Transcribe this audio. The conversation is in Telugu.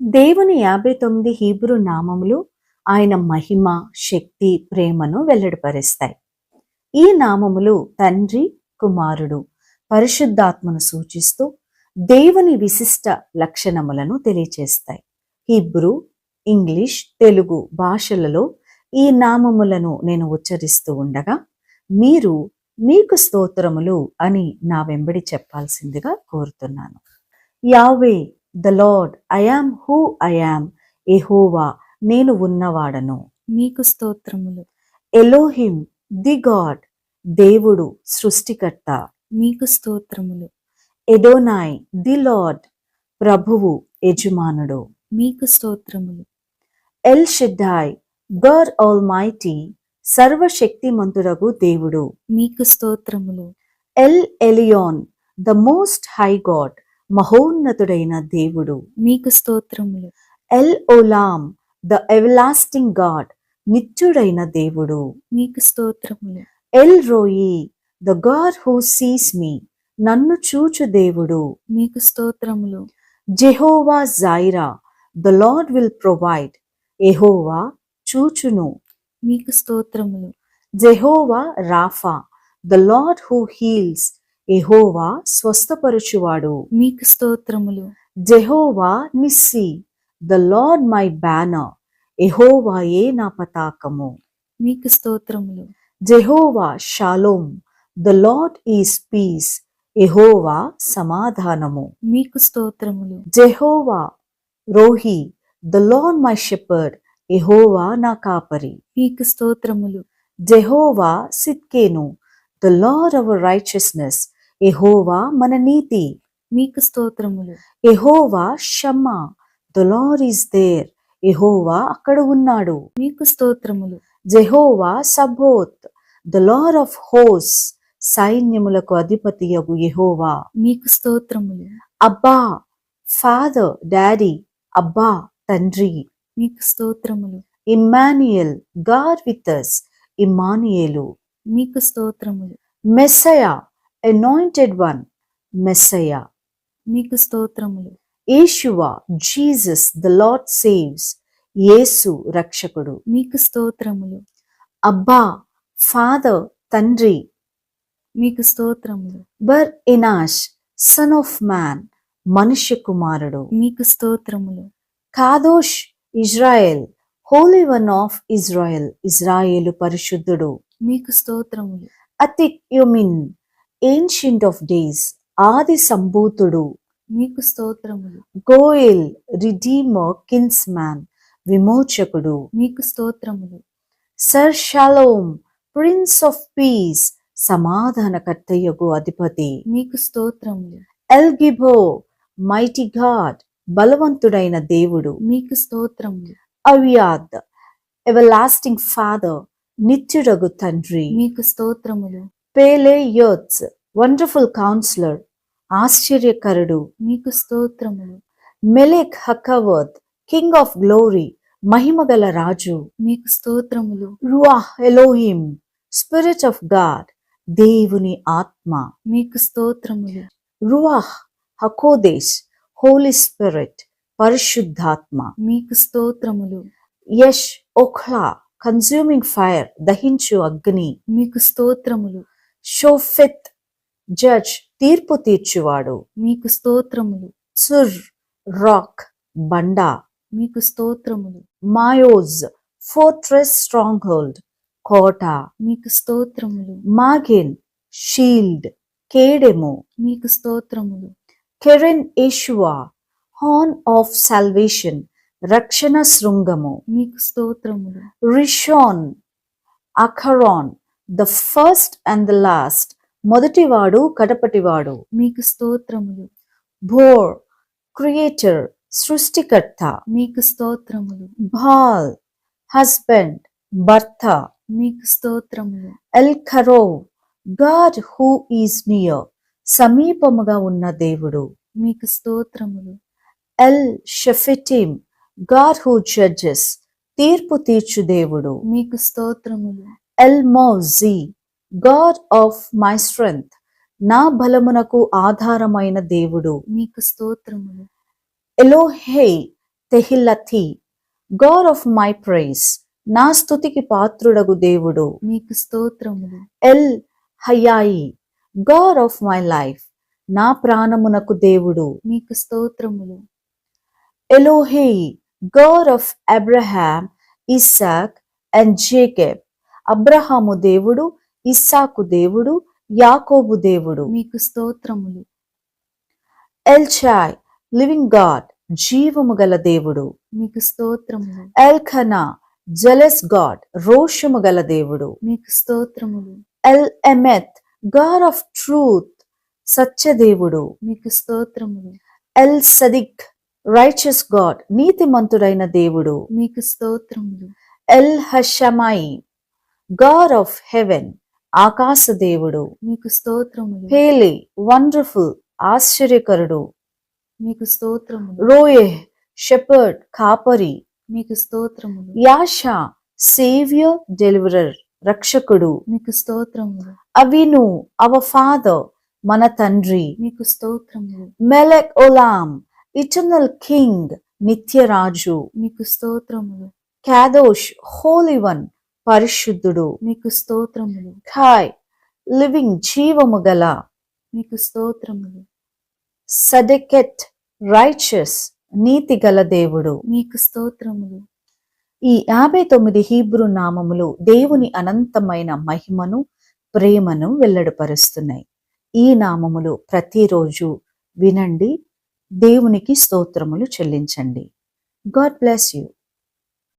దేవుని యాభై తొమ్మిది హీబ్రూ నామములు ఆయన మహిమ శక్తి ప్రేమను వెల్లడిపరుస్తాయి. ఈ నామములు తండ్రి కుమారుడు పరిశుద్ధాత్మను సూచిస్తూ దేవుని విశిష్ట లక్షణములను తెలియచేస్తాయి. హిబ్రూ ఇంగ్లీష్ తెలుగు భాషలలో ఈ నామములను నేను ఉచ్చరిస్తూ ఉండగా మీరు మీకు స్తోత్రములు అని నా వెంబడి చెప్పాల్సిందిగా కోరుతున్నాను. Yahweh the Lord I am who I am ఎహోవా నేను ఉన్నవాడను. మీకు స్తోత్రములు. ఎలోహిం ది గాడ్ దేవుడు సృష్టికర్త. మీకు స్తోత్రములు. ఎడోనాయ్ ది లార్డ్ ప్రభువు యజమానుడు. మీకు స్తోత్రములు. El Shaddai God almighty సర్వశక్తిమంతుడగు దేవుడు. మీకు స్తోత్రములు. El Elyon the most high God మహోన్నతుడైన దేవుడు. మీకు స్తోత్రములు. El Olam the everlasting God నిత్యుడైన దేవుడు. మీకు స్తోత్రములు. El Roi the God who sees me నన్ను చూచు దేవుడు. మీకు స్తోత్రములు. Jehovah Jireh the Lord will provide ఎహోవా చూచును. మీకు స్తోత్రములు. Jehovah Rapha the Lord who heals ఎహోవా స్వస్థపరచువాడు. మీకు స్తోత్రములు. Jehovah Nissi the Lord my banner ఎహోవాయే నా పతాకము. మీకు స్తోత్రములు. Jehovah Shalom the Lord is peace ఎహోవా సమాధానము. మీకు స్తోత్రములు. Jehovah Rohi the Lord my shepherd ఎహోవా నా కాపరి. మీకు స్తోత్రములు. Jehovah Tsidkenu the Lord our righteousness ఎహోవా మన నీతి. మీకు స్తోత్రములు. Jehovah Shammah the Lord is there ఎహోవా అక్కడ ఉన్నాడు. మీకు స్తోత్రములు. Jehovah Sabaoth the Lord of hose సైన్యములకు అధిపతియగు యెహోవా. మీకు స్తోత్రములు. అబ్బా ఫాదర్ డాడీ అబ్బా తండ్రి. మీకు స్తోత్రములు. ఇమ్మాన్యుయల్ గాడ్ విత్ అస్ ఇమ్మానుయేలు మీకు స్తోత్రములు. మెస్సయ అనాయింటెడ్ వన్ మెస్సయ మీకు స్తోత్రములు. Yeshua Jesus the Lord saves యేసు రక్షకుడు. మీకు స్తోత్రములు. అబ్బా ఫాదర్ తండ్రి మీకు స్తోత్రములు. బర్ ఇనాష్ సన్ ఆఫ్ మ్యాన్ మనుష్య కుమారుడు మీకు స్తోత్రములు. Kadosh Israel holy one of Israel Israel పరిశుద్ధుడు మీకు స్తోత్రములు. Atik Yomin ancient of days ఆది సంభూతుడు. మీకు స్తోత్రములు. గోయల్ రిడీమర్ కిన్స్ మ్యాన్ విమోచకుడు. మీకు స్తోత్రములు. Sar Shalom prince of peace సమాధానకర్తయ్యగు అధిపతి. మీకు స్తోత్రములు. ఎల్ గిబో మైటీ గాడ్ బలవంతుడైన దేవుడు. మీకు స్తోత్రములు. అవియాద్ ఎవలాస్టింగ్ ఫాదర్ నిత్యుడగు తండ్రి. మీకు స్తోత్రములు. పేలే యోత్స్ వండర్ఫుల్ కౌన్సిలర్ ఆశ్చర్యకరుడు మీకు స్తోత్రములు. Melech HaKavod king of glory మహిమగల రాజు మీకు స్తోత్రములు. Ruach Elohim spirit of God దేవుని ఆత్మ మీకు స్తోత్రములు. రువాహ్ హకోదేశ్ హోలీ స్పిరిట్ పరిశుద్ధాత్మ మీకు స్తోత్రములు. యష్ ఓఖ్లా కన్స్యూమింగ్ ఫైర్ దహించు అగ్ని మీకు స్తోత్రములు. షోఫెత్ జడ్జ్ తీర్పు తీర్చువాడు. మీకు స్తోత్రములు. సుర్ రాక్ బండ. మీకు స్తోత్రములు. మాయోజ్ ఫోర్ట్రెస్ స్ట్రాంగ్ హోల్డ్ కోట. మీకు స్తోత్రములు. మాగిన్ షీల్డ్ కేడెము. మీకు స్తోత్రములు. Keren Yeshua horn of salvation రక్షణ శృంగము. మీకు స్తోత్రములు. Rishon Acharon the first and the last. మొదటివాడు కడపటివాడు. మీకు స్తోత్రములు. భోర్ క్రియేటర్ సృష్టికర్త. మీకు స్తోత్రములు. బాల్ హస్బెండ్ భర్త. మీకు స్తోత్రములు. El Karov God who is near. సమీపముగా ఉన్న దేవుడు. మీకు స్తోత్రములు. El Shofetim God who judges. తీర్పు తీర్చు దేవుడు. మీకు స్తోత్రములు. El Maozi God of my strength నా బలమునకు ఆధారమైన దేవుడు. మీకు స్తోత్రములు. Elohe Tehillati God of my praise నా స్తుతికి పాత్రుడగు దేవుడు. మీకు స్తోత్రములు. El Hayyai God of my life నా ప్రాణమునకు దేవుడు. మీకు స్తోత్రములు. Elohei God of Abraham Isaac and Jacob Abraham దేవుడు ఇస్సాకు దేవుడు యాకోబు దేవుడు. మీకు స్తోత్రములు. ఎల్చాయ్ లివింగ్ గాడ్ జీవము గల దేవుడు. మీకు స్తోత్రములు. ఎల్ఖనా జలస్ గాడ్ రోషము గల దేవుడు. మీకు స్తోత్రములు. El Emet God of truth సత్యదేవుడు మీకు స్తోత్రములు. ఎల్ సదిక్ రైచస్ గాడ్ నీతిమంతుడైన దేవుడు. మీకు స్తోత్రములు. El Hashamayim God of heaven ఆకాశ దేవుడు మీకు స్తోత్రములు. పేలి వండర్ఫుల్ ఆశ్చర్యకరుడు. మీకు స్తోత్రములు. రోయే షెపర్డ్ కాపరి. మీకు స్తోత్రములు. యాషా సేవియర్ డెలివరర్ రక్షకుడు. మీకు స్తోత్రములు. అవిను అవ ఫాదర్ మన తండ్రి. మీకు స్తోత్రములు. మెలెక్ ఒలాం ఇటర్నల్ కింగ్ నిత్యరాజు. మీకు స్తోత్రములు. కాదోష్ హోలీ వన్ పరిశుద్ధుడు. మీకు స్తోత్రములు. ఖాయ్ లివింగ్ జీవము గల మీకు స్తోత్రములు. సడెకెట్ రైచస్ నీతి గల దేవుడు. మీకు స్తోత్రములు. ఈ యాభై తొమ్మిది హీబ్రూ నామములు దేవుని అనంతమైన మహిమను ప్రేమను వెల్లడిపరుస్తున్నాయి. ఈ నామములు ప్రతిరోజు వినండి దేవునికి స్తోత్రములు చెల్లించండి. God bless you.